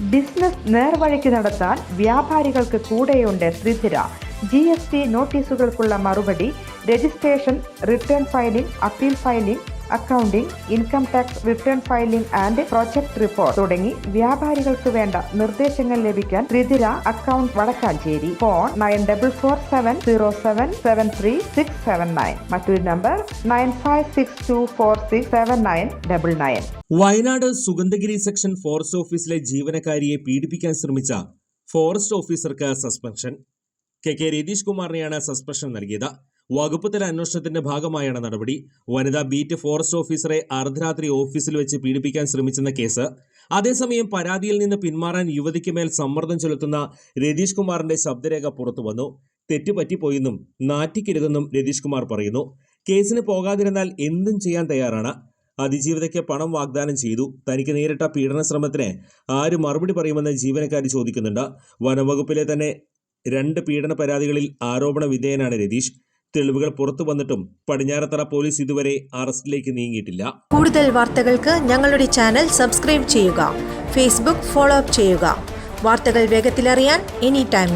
Business നേർവഴിക്ക് നടത്താൻ വ്യാപാരികൾക്ക് കൂടെയുണ്ട് ശ്രീധിര. ജി എസ് ടി നോട്ടീസുകൾക്കുള്ള മറുപടി registration return filing appeal filing accounting income tax return filing and project report തുടങ്ങി വ്യാപാരികൾക്ക് വേണ്ട നിർദ്ദേശങ്ങൾ ലഭിക്കാൻ ത്രിതിര account Vadakkanchery. Phone nine double four seven zero seven seven three six seven nine. മറ്റൊരു number nine five six two four six seven nine double nine. Wayanad Sugandhagiri section forest ഓഫീസിലെ ജീവനക്കാരിയെ പീഡിപ്പിക്കാൻ ശ്രമിച്ച ഫോറസ്റ്റ് ഓഫീസർക്ക് suspension. K K Ratheesh കുമാറിനെയാണ് suspension നൽകിയത്. വകുപ്പ് തല അന്വേഷണത്തിന്റെ ഭാഗമായാണ് നടപടി. വനിതാ ബീറ്റ് ഫോറസ്റ്റ് ഓഫീസറെ അർദ്ധരാത്രി ഓഫീസിൽ വെച്ച് പീഡിപ്പിക്കാൻ ശ്രമിച്ചെന്ന കേസ്. അതേസമയം പരാതിയിൽ നിന്ന് പിന്മാറാൻ യുവതിക്ക് മേൽ സമ്മർദ്ദം ചെലുത്തുന്ന രതീഷ് കുമാറിന്റെ ശബ്ദരേഖ പുറത്തു വന്നു. തെറ്റുപറ്റിപ്പോയെന്നും നാറ്റിക്കരുതെന്നും രതീഷ് കുമാർ പറയുന്നു. കേസിന് പോകാതിരുന്നാൽ എന്തും ചെയ്യാൻ തയ്യാറാണ്. അതിജീവിതയ്ക്ക് പണം വാഗ്ദാനം ചെയ്തു. തനിക്ക് നേരിട്ട പീഡന ശ്രമത്തിന് ആര് മറുപടി പറയുമെന്ന് ജീവനക്കാരി ചോദിക്കുന്നുണ്ട്. വനംവകുപ്പിലെ തന്നെ രണ്ട് പീഡന പരാതികളിൽ ആരോപണ വിധേയനാണ് രതീഷ്. തെളിവുകൾ പുറത്തു വന്നിട്ടും പടിഞ്ഞാറത്തറ പോലീസ് ഇതുവരെ അറസ്റ്റിലേക്ക് നീങ്ങിയിട്ടില്ല. കൂടുതൽ വാർത്തകൾക്ക് ഞങ്ങളുടെ ചാനൽ സബ്സ്ക്രൈബ് ചെയ്യുക ഫേസ്ബുക്ക് ഫോളോ അപ്പ് ചെയ്യുക. വാർത്തകൾ വേഗത്തിലറിയാൻ എനി ടൈം